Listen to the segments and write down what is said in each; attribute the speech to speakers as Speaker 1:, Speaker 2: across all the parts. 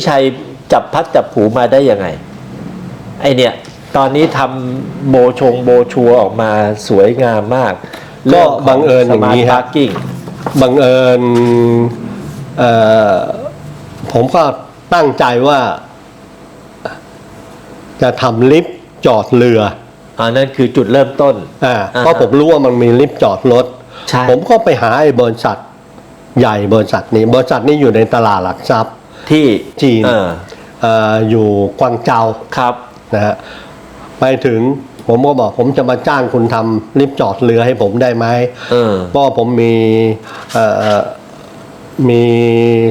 Speaker 1: วิชัยจับพัดจับผูมาได้ยังไง ไอเนี่ยตอนนี้ทำโบชงโบชัวออกมาสวยงามมาก
Speaker 2: ก็บังเอิญอย่างนี้
Speaker 1: นี้
Speaker 2: ค
Speaker 1: ค
Speaker 2: รั
Speaker 1: รับบกิ้ง
Speaker 2: บังเอิญเอ่อผมก็ตั้งใจว่า จะทำลิฟต์จอดเรือ
Speaker 1: อันนั้นคือจุดเริ่มต้น
Speaker 2: อ่า
Speaker 1: อ่าฮะ
Speaker 2: เพราะผมรู้ว่ามันมีลิฟต์จอดรถ
Speaker 1: ใช่
Speaker 2: ผมก็ไปหาไอ้บริษัทใหญ่บริษัทนี้บริษัทนี้อยู่ในตลาดหลักทรัพย์
Speaker 1: ที่
Speaker 2: จีน
Speaker 1: เออ
Speaker 2: เอ่ออยู่กวางเจา
Speaker 1: ครับ
Speaker 2: นะฮะไปถึงผมก็บอกผมจะมาจ้างคุณทำลิฟต์จอดเรือให้ผมได้ไหม
Speaker 1: เออ
Speaker 2: เพราะผมมีเอ่อมี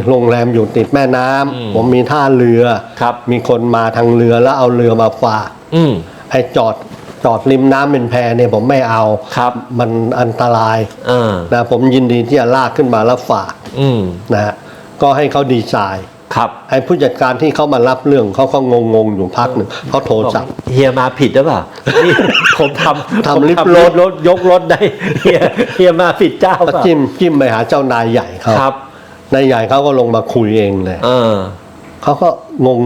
Speaker 2: โรงแรมอยู่ติดแม่น้
Speaker 1: อืมำ
Speaker 2: ผมมีท่าเรือ
Speaker 1: ครับ
Speaker 2: มีคนมาทางเรือแล้วเอาเรือมาฝาก
Speaker 1: อืม
Speaker 2: ไอ้จอดจอดริมน้ำเป็นแพเนี่ยผมไม่เอา
Speaker 1: ครับ
Speaker 2: มันอันตราย
Speaker 1: เออ
Speaker 2: นะผมยินดีที่จะลากขึ้นมาแล้วฝาก
Speaker 1: อืม
Speaker 2: นะฮะก็ให้เขาดีไซน์
Speaker 1: ครับ
Speaker 2: ไอ้ผู้จัดการที่เขามารับเรื่องเขาก็งงๆอยู่พักหนึ่งเขาโทรสั่ง
Speaker 1: เฮียมาผิดหรือเปล่านี่ ผมทำ
Speaker 2: ทำ
Speaker 1: ผม
Speaker 2: ลิฟต์รถ
Speaker 1: รถยกรถได้เฮียเฮียมาผิดเจ้า
Speaker 2: ก็
Speaker 1: เปล่า
Speaker 2: จิ้มจิ้มไปหาเจ้านายใหญ่เขา
Speaker 1: ครับ
Speaker 2: นายใหญ่เขาก็ลงมาคุยเองเลย
Speaker 1: เออ
Speaker 2: เขาก็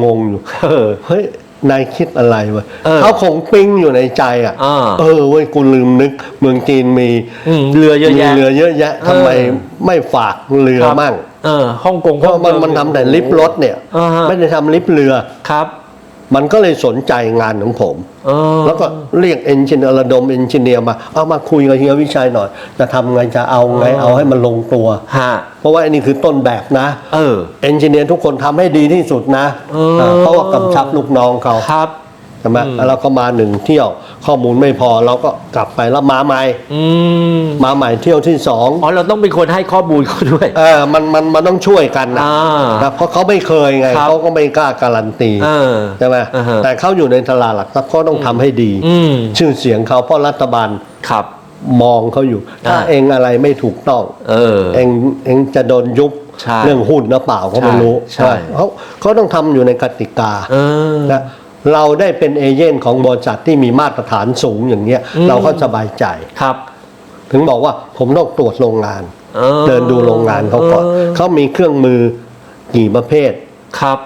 Speaker 2: งงๆอยู่
Speaker 1: เออ
Speaker 2: เฮ้ยนายคิดอะไรวะ
Speaker 1: เออ
Speaker 2: เขาคงปิ้งอยู่ในใจอะ
Speaker 1: อ่า
Speaker 2: เออเว้ยกูลืมนึก เมืองจีนมี
Speaker 1: อืมเรือเยอะ
Speaker 2: มี
Speaker 1: แยะ
Speaker 2: เรือเยอะแยะทำไม
Speaker 1: เออ
Speaker 2: ไม่ฝากเรือ
Speaker 1: ครับ
Speaker 2: มั่ง
Speaker 1: เออฮ่องกง
Speaker 2: เพราะมันมันทำแต่ลิฟต์รถเนี่ย
Speaker 1: อ่าฮะ
Speaker 2: ไม่ได้ทำลิฟต์เรือ
Speaker 1: ครับ
Speaker 2: มันก็เลยสนใจงานของผม
Speaker 1: เออ
Speaker 2: แล้วก็เรียกเอนจิเนียร์ระดมเอนจิเนียร์มาเอามาคุยกับเฮียวิชัยหน่อย จะทำไงจะเอาไง
Speaker 1: อ๋อ
Speaker 2: เอาให้มันลงตัว
Speaker 1: ฮะ
Speaker 2: เพราะว่าอันนี้คือต้นแบบนะ
Speaker 1: เออ
Speaker 2: เอนจิเนียร์ทุกคนทำให้ดีที่สุดนะ
Speaker 1: เออ
Speaker 2: เออเพราะว่ากำชับลูกน้องเขา
Speaker 1: ครับ
Speaker 2: ใช่ไหม
Speaker 1: อืม
Speaker 2: แล้วเราก็มาหนึ่งเที่ยวข้อมูลไม่พอเราก็กลับไปแล้วมาใหม่
Speaker 1: อืม
Speaker 2: มาใหม่เที่ยวที่สอง
Speaker 1: อ๋อเราต้องเป็นคนให้ข้อมูลเขาด้วย
Speaker 2: เออมันมันมันต้องช่วยกันนะ
Speaker 1: อ่า
Speaker 2: นะเพราะเขาไม่เคยไง
Speaker 1: ครับ
Speaker 2: เขาก็ไม่กล้าการันตี
Speaker 1: เออ
Speaker 2: ใช่ไหม
Speaker 1: อ่าฮะ
Speaker 2: แต่เขาอยู่ในตลาดหลักทรัพย์เขาต้องทำให้ดี
Speaker 1: อืม
Speaker 2: ชื่อเสียงเขาเพราะรัฐบาล
Speaker 1: ครับ
Speaker 2: มองเขาอยู่ ถ้า
Speaker 1: อ่า
Speaker 2: เองอะไรไม่ถูกต้อง
Speaker 1: เออ
Speaker 2: เองเองจะโดนยุบ
Speaker 1: ใช่
Speaker 2: เรื่องหุ้นหรือเปล่าก็ไม่รู้
Speaker 1: ใช่
Speaker 2: เขาเขาต้องทำอยู่ในกติกา
Speaker 1: เออ
Speaker 2: นะ เราได้เป็นเอเย่นของบริษัทที่มีมาตรฐานสูงอย่างเงี้ย
Speaker 1: อืม
Speaker 2: เราก็สบายใจ
Speaker 1: ครับ
Speaker 2: ถึงบอกว่าผมต้องตรวจโรงงาน
Speaker 1: เออ
Speaker 2: เดินดูโรงงานเขาก่อน
Speaker 1: เออ
Speaker 2: เขามีเครื่องมือกี่ประเภท
Speaker 1: ครับ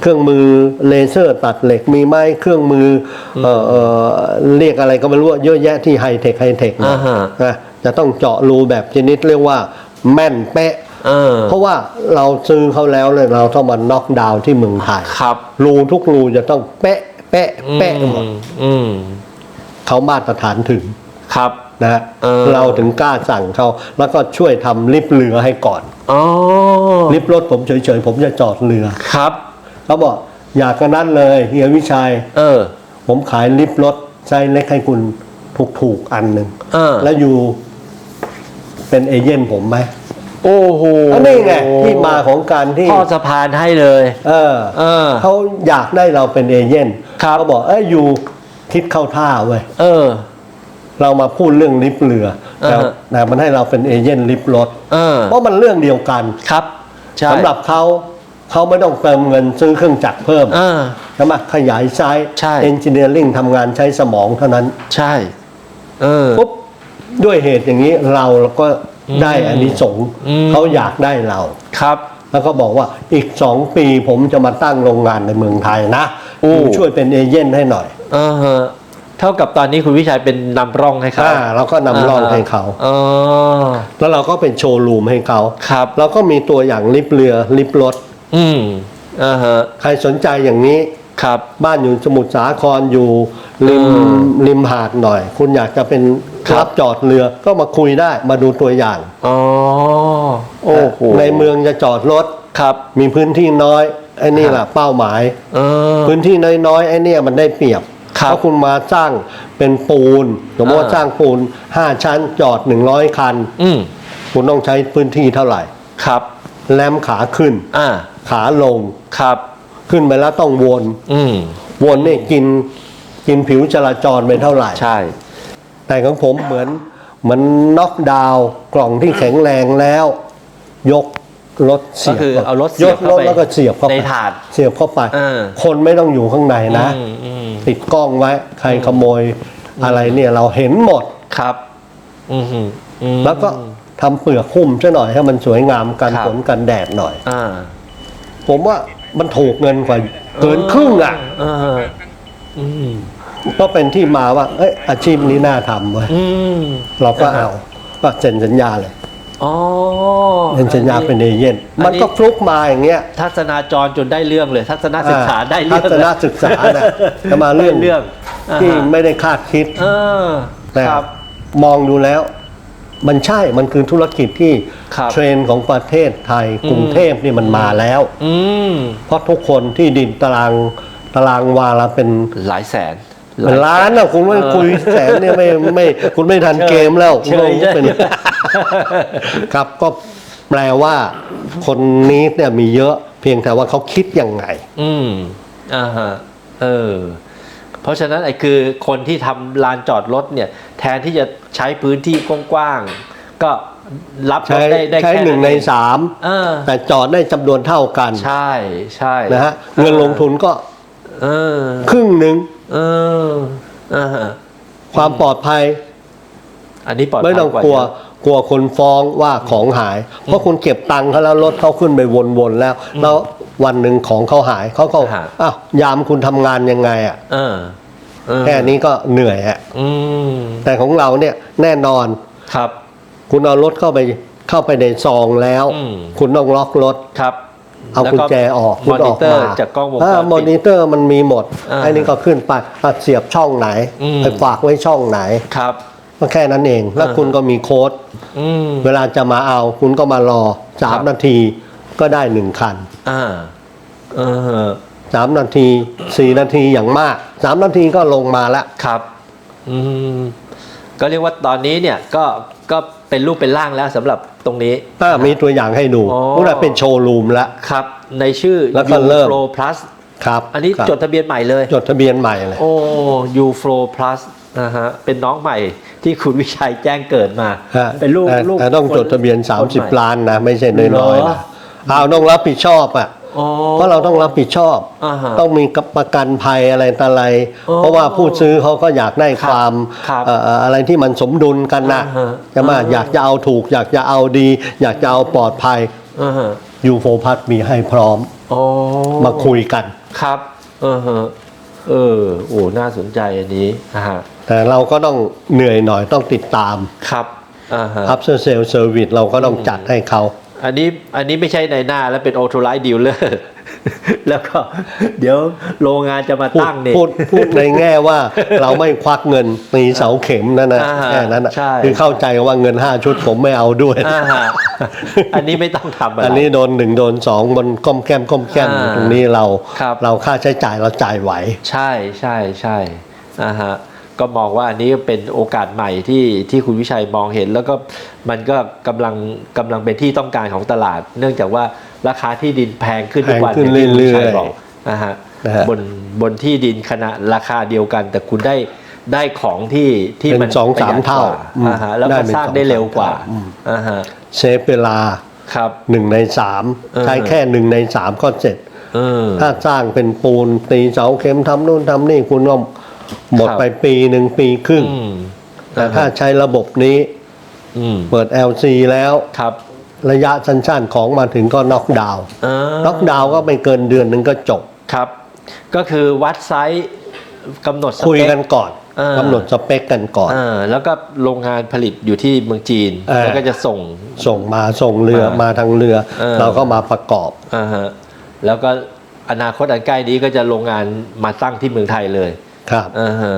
Speaker 2: เครื่องมือเลเซอร์ตัดเหล็กมีไหมเครื่องมือเอ่อเอ่อเรียกอะไรก็ไม่รู้อะเยอะแยะที่ไฮเทคไฮเทค
Speaker 1: อ่าฮะ
Speaker 2: นะจะต้องเจาะรูแบบชนิดเรียกว่าแม่นเป๊ะ
Speaker 1: เออ
Speaker 2: เพราะว่าเราซื้อเขาแล้วเลยเราต้องมาน็อกดาวน์ที่เมืองไทย
Speaker 1: ครับ
Speaker 2: รูทุกรูจะต้องเป๊ะเป๊ะเป๊ะหมด
Speaker 1: อือืม
Speaker 2: เขามาตรฐานถึง
Speaker 1: ครับ
Speaker 2: นะฮะ
Speaker 1: เออ
Speaker 2: เราถึงกล้าสั่งเขาแล้วก็ช่วยทำลิฟต์เรือให้ก่อน
Speaker 1: อ๋อ
Speaker 2: ลิฟต์รถผมเฉยๆผมจะจอดเรือ
Speaker 1: ครับ
Speaker 2: เขาบอกอยากกันนั้นเลยเฮียวิชัย
Speaker 1: เออ
Speaker 2: ผมขายลิฟต์รถไซส์เล็กให้คุณถูกๆอันหนึ่ง
Speaker 1: เออ
Speaker 2: แล้วอยู่เป็นเอเย่นผมไหม
Speaker 1: โอ้โห
Speaker 2: อันนี้ไงที่มาของการที่
Speaker 1: พ่อสะพานให้เลย
Speaker 2: เออ
Speaker 1: เออ
Speaker 2: เขาอยากได้เราเป็นเอเย่น
Speaker 1: ครับ
Speaker 2: เขาบอกเอ้ยอยู่คิดเข้าท่าเว้ย
Speaker 1: เออ
Speaker 2: เรามาพูดเรื่องลิฟต์เรือแต่
Speaker 1: อ่าฮะ
Speaker 2: แต่มันให้เราเป็นเอเย่นลิฟต์รถ
Speaker 1: เออ
Speaker 2: เพราะมันเรื่องเดียวกัน
Speaker 1: ครับใช่
Speaker 2: สำหรับเขาเขาไม่ต้องเติมเงินซื้อเครื่องจักรเพิ่ม
Speaker 1: เออ
Speaker 2: ใช่ไหมขยายไซส์
Speaker 1: ใช่
Speaker 2: เอนจิเนียริ่งทำงานใช้สมองเท่านั้น
Speaker 1: ใช่ เออ
Speaker 2: ปุ๊บด้วยเหตุอย่างนี้เราก็ ได้
Speaker 1: อืม
Speaker 2: อันนี้สงส์
Speaker 1: อืม
Speaker 2: เขาอยากได้เรา
Speaker 1: ครับ
Speaker 2: แล้วก็บอกว่าอีกสองปีผมจะมาตั้งโรงงานในเมืองไทยนะ
Speaker 1: โอ้
Speaker 2: คุณช่วยเป็นเอเย่นให้หน่อย
Speaker 1: เออฮะเท่ากับตอนนี้คุณวิชัยเป็นนำร่องให้เขา
Speaker 2: อ่าเราก็นำร่องให้เขา
Speaker 1: อ๋อ
Speaker 2: แล้วเราก็เป็นโชว์รูมให้เขา
Speaker 1: ครับ
Speaker 2: เราก็มีตัวอย่างลิฟต์เรือลิฟต์รถ
Speaker 1: อืมอ่าฮะ
Speaker 2: ใครสนใจอย่างนี้
Speaker 1: ครับ
Speaker 2: บ้านอยู่สมุทรสาครอยู่ริม
Speaker 1: อืม
Speaker 2: ริมหาดหน่อย คุณอยากจะเป็น
Speaker 1: ครับ
Speaker 2: รับจอดเรือก็มาคุยได้มาดูตัวอย่าง
Speaker 1: อ๋อโอ้โห
Speaker 2: ในเมืองจะจอดรถ
Speaker 1: ครับ
Speaker 2: มีพื้นที่น้อยไอ้นี่
Speaker 1: ครับ
Speaker 2: แหละเป้าหมาย
Speaker 1: เออ
Speaker 2: พื้นที่น้อยๆไอ้เนี่ยมันได้เปรียบ
Speaker 1: ครับ
Speaker 2: เพราะคุณมาสร้างเป็นปูนสมมติว่า
Speaker 1: อ่า
Speaker 2: สร้างปูน 5 ชั้นจอด 100 คัน
Speaker 1: อืม
Speaker 2: คุณต้องใช้พื้นที่เท่าไหร่
Speaker 1: ครับ
Speaker 2: แลมขาขึ้น
Speaker 1: อ่า
Speaker 2: ขาลง
Speaker 1: ครับ
Speaker 2: ขึ้นไปแล้วต้องวน
Speaker 1: อืม
Speaker 2: วนนี่กินกินผิวจราจรไปเท่าไหร่
Speaker 1: ใช่
Speaker 2: แต่ของผมเหมือนเหมือนน็อกดาวน์กล่องที่แข็งแรงแล้ว ยกรถเสี
Speaker 1: ก็
Speaker 2: ยบ
Speaker 1: คือเอารถ
Speaker 2: ย
Speaker 1: เสียบ
Speaker 2: กร
Speaker 1: เข้า
Speaker 2: ถ
Speaker 1: ไป
Speaker 2: แล้วก็เสียบเข้า
Speaker 1: ใน
Speaker 2: ไป
Speaker 1: ถาด
Speaker 2: เสียบเข้าไป
Speaker 1: เออ
Speaker 2: คนไม่ต้องอยู่ข้างในนะ
Speaker 1: อืมอืม
Speaker 2: ติดกล้องไว้ ใครขโมยอะไรเนี่ยเราเห็นหมด
Speaker 1: ครับ อืมฮึอืม
Speaker 2: แล้วก็ทำเปลือกหุ้มซะหน่อยให้มันสวยงามกัน
Speaker 1: ครับ
Speaker 2: ฝนกันแดดหน่อย
Speaker 1: อ่า
Speaker 2: ผมว่า มันถูกเงินกว่าเกินครึ่งอะ
Speaker 1: เอออืม
Speaker 2: ก็เป็นที่มาว่าเอ้ยอาชีพนี้น่าทำเว้ย
Speaker 1: อืม
Speaker 2: เราก็เอาก็เซ็นสัญญาเลย
Speaker 1: อ๋อ
Speaker 2: เซ็นสัญญาเป็นเอเย่นมันก็ฟลุกมาอย่างเงี้ย
Speaker 1: ทัศนาจรจนได้เรื่องเลย ทัศนศึกษาได้เรื่อง
Speaker 2: ทัศนศึกษาน่ะจะมาเรื่อง
Speaker 1: เรื่อง
Speaker 2: ที่ไม่ได้คาดคิดแต่มองดูแล้ว มันใช่ มันคือธุรกิจที่
Speaker 1: ครับ
Speaker 2: เทรนด์ของประเทศไทยกรุงเทพนี่มันมาแล้ว
Speaker 1: อืม
Speaker 2: เพราะทุกคนที่ดินตารางตารางวาละเป็น
Speaker 1: หลายแสน
Speaker 2: เป็นล้านนะคุณไม่
Speaker 1: เออ
Speaker 2: คุยแสนเนี่ยไม่ไม่คุณไม่ทันเกมแล้ว
Speaker 1: เชย
Speaker 2: เป็น
Speaker 1: เชย
Speaker 2: ครับก็แปลว่า คนนี้เนี่ยมีเยอะเพียงแต่ว่าเขาคิดยังไง
Speaker 1: อืมอ่าฮะ เออ เพราะฉะนั้นไอ้คือคนที่ทำลานจอดรถเนี่ยแทนที่จะใช้พื้นที่กว้างๆก็รับร
Speaker 2: ใช้
Speaker 1: ถได้ได้
Speaker 2: ใช้
Speaker 1: แค่
Speaker 2: หนึ่งใน
Speaker 1: เอง
Speaker 2: สาม
Speaker 1: เออ
Speaker 2: แต่จอดได้จำนวนเท่ากัน
Speaker 1: ใช่ใช่
Speaker 2: นะฮะเงินลงทุนก็
Speaker 1: เออ
Speaker 2: ครึ่งหนึ่ง
Speaker 1: เอออ่าฮะ
Speaker 2: ความปลอดภัย
Speaker 1: อันนี้ปลอดภัย
Speaker 2: ไม่ต้องา
Speaker 1: ก
Speaker 2: ลัว
Speaker 1: เยอะ
Speaker 2: กลัวคนฟ้องว่าของหาย เพราะคุณเก็บตังค์เขาแล้วรถเขาขึ้นไปวนๆแล้ว แล้ววันหนึ่งของเขาหายเขาก็
Speaker 1: ฮะ
Speaker 2: อ้าวยามคุณทำงานยังไงอะ
Speaker 1: เออเออ
Speaker 2: แค่นี้ก็เหนื่อยอะ
Speaker 1: อืม
Speaker 2: แต่ของเราเนี่ยแน่นอน
Speaker 1: ครับ
Speaker 2: คุณเอารถเข้าไปเข้าไปในซองแล้ว
Speaker 1: อืม
Speaker 2: คุณต้องล็อกรถ
Speaker 1: ครับ
Speaker 2: เอากุญแจออก
Speaker 1: ม
Speaker 2: คุ
Speaker 1: อ
Speaker 2: ณอ
Speaker 1: นิ
Speaker 2: อก
Speaker 1: เตอร์
Speaker 2: มา
Speaker 1: จากกล้องวงจ
Speaker 2: อ่ารมอ
Speaker 1: ปิด
Speaker 2: นิเตอร์มันมีหมด
Speaker 1: อ่า
Speaker 2: ไอ้นี่ก็ขึ้นไปอะเสียบช่องไหน
Speaker 1: อืม
Speaker 2: ไปฝากไว้ช่องไหน
Speaker 1: ครับ
Speaker 2: ก็แค่นั้นเอง แล้ว
Speaker 1: อ่า
Speaker 2: คุณก็มีโค้ด
Speaker 1: อืม
Speaker 2: เวลาจะมาเอา คุณก็มารอสาม
Speaker 1: ครับ
Speaker 2: นาทีก็ได้หนึ่งคัน
Speaker 1: อ่าเออ
Speaker 2: สามนาทีสี่นาทีอย่างมากสามนาทีก็ลงมาแล้ว
Speaker 1: ครับ อืม ก็เรียกว่าตอนนี้เนี่ยก็ก็เป็นรูปเป็นร่างแล้วสำหรับตรงนี้
Speaker 2: อ่ามีตัวอย่างให้ดู
Speaker 1: อ๋อ
Speaker 2: พวกเราเป็นโชว์รูมแล้ว
Speaker 1: ครับ ในชื่อ
Speaker 2: แล้วก็เริ่ม
Speaker 1: Uflow Plus
Speaker 2: ครับ
Speaker 1: อันนี้
Speaker 2: ครับ
Speaker 1: จดทะเบียนใหม่เลย
Speaker 2: จดทะเบียนใหม่เลย
Speaker 1: โอ้ Uflow Plus นะฮะเป็นน้องใหม่ที่คุณวิชัยแจ้งเกิดมา
Speaker 2: ฮะ
Speaker 1: เป็นลูก
Speaker 2: แต่
Speaker 1: ลูก
Speaker 2: แต่ต้อง
Speaker 1: ค
Speaker 2: จดทะเบียน
Speaker 1: คใหม่
Speaker 2: 30 ล้านนะ ไม่ใช่น้อยๆ
Speaker 1: เหรอ
Speaker 2: นะเอาต้องรับผิดชอบอะ
Speaker 1: อ๋อ
Speaker 2: เพราะเราต้องรับผิดชอบ
Speaker 1: อ่าฮะ
Speaker 2: ต้องมีประกันภัยอะไรต่ออะไร
Speaker 1: อ๋อ
Speaker 2: เพราะว่าผู้ซื้อเขาก็อยากได้
Speaker 1: ครับ
Speaker 2: ความ
Speaker 1: ครับ
Speaker 2: เอ่อเอ่ออะไรที่มันสมดุลกันนะ
Speaker 1: อ่าฮะ
Speaker 2: ใช่ไหม
Speaker 1: อ่าฮะ
Speaker 2: อยากจะเอาถูก อยากจะเอาดี อยากจะเอาปลอดภัย
Speaker 1: อ่าฮะ
Speaker 2: ยูโฟพัทมีให้พร้อม
Speaker 1: อ๋อ
Speaker 2: มาคุยกัน
Speaker 1: ครับ เออฮะเออโอ้น่าสนใจอันนี้อ่าฮะ
Speaker 2: แต่เราก็ต้องเหนื่อยหน่อยต้องติดตาม
Speaker 1: ครับอ่าฮะ
Speaker 2: after sale service เราก็ต้องจัดให้เขา
Speaker 1: อันนี้อันนี้ไม่ใช่ในหน้าแล้วเป็น auto light dealer แล้วก็เดี๋ยวโรงงานจะมา
Speaker 2: พูด
Speaker 1: ตั้งเนี่ย
Speaker 2: พูดพูดในแง่ว่าเราไม่ควักเงินตีเสาเข็มนั่นนะ
Speaker 1: อ่า
Speaker 2: แค่นั้นนะ
Speaker 1: ใช่
Speaker 2: คือเข้าใจว่าเงินห้าชุดผมไม่เอาด้วย
Speaker 1: อ่าฮะอันนี้ไม่ต้องทำอะไร
Speaker 2: อันนี้โดนหนึ่งโดนสองบนก้มแก้มก้มแก้ม
Speaker 1: อ่า
Speaker 2: ตรงนี้เรา
Speaker 1: ครับ
Speaker 2: เราค่าใช้จ่ายเราจ่ายไหว
Speaker 1: ใช่ใช่ใช่อ่าฮะก็มองว่าอันนี้เป็นโอกาสใหม่ที่ที่คุณวิชัยมองเห็น แล้วก็มันก็กำลังกำลังเป็นที่ต้องการของตลาด เนื่องจากว่า ราคาที่ดินแพงขึ้นทุกวัน
Speaker 2: แพงขึ้น
Speaker 1: ย่างที่คุณวิชัย
Speaker 2: เรื่อยๆ
Speaker 1: บอกนะฮะ
Speaker 2: นะฮะ
Speaker 1: บนบนที่ดินขนาดราคาเดียวกัน แต่คุณได้ได้ของที่ที่
Speaker 2: เป็น
Speaker 1: มัน
Speaker 2: สองสาม
Speaker 1: ประหยัด
Speaker 2: เท่าก
Speaker 1: ว่
Speaker 2: อืม
Speaker 1: อ่าฮะแล้ว
Speaker 2: ได้
Speaker 1: ก็
Speaker 2: เป็น
Speaker 1: สร้าง
Speaker 2: สอง
Speaker 1: ได้เร็วกว่า
Speaker 2: สามเท่าอืม
Speaker 1: อ่าฮะ
Speaker 2: เซฟเวลา
Speaker 1: ครับ
Speaker 2: หนึ่งในสาม
Speaker 1: เออ
Speaker 2: ใช้แค่หนึ่งในสามก็เสร็จ
Speaker 1: เออ
Speaker 2: ถ้าสร้างเป็นปูนตีเสาเข็มทำนู่นทำนี่คุณก็หมด
Speaker 1: ครับ
Speaker 2: ไปปีหนึ่งปีครึ่ง
Speaker 1: อืม
Speaker 2: แต่ถ้าใช้ระบบนี้
Speaker 1: อืม
Speaker 2: เปิด LC แล้ว
Speaker 1: ครับ
Speaker 2: ระยะสั้นๆของมาถึงก็น็อกดาวน์
Speaker 1: อ่า
Speaker 2: น็อกดาวน์ก็ไม่เกินเดือนหนึ่งก็จบ
Speaker 1: ครับ ก็คือวัดไซส์กำหนดสเป
Speaker 2: คุยกันก่อน
Speaker 1: เออ
Speaker 2: กำหนดสเปคกันก่อน
Speaker 1: เออแล้วก็โรงงานผลิตอยู่ที่เมืองจีน
Speaker 2: เออ
Speaker 1: แล้วก็จะส่ง
Speaker 2: ส่งมาส่งเรือ
Speaker 1: เออ
Speaker 2: มาทางเรือ
Speaker 1: เออ
Speaker 2: เราก็มาประกอบ
Speaker 1: อ่าฮะแล้วก็อนาคตอันใกล้นี้ก็จะโรงงานมาตั้งที่เมืองไทยเลย
Speaker 2: ครับ
Speaker 1: อ่าฮะ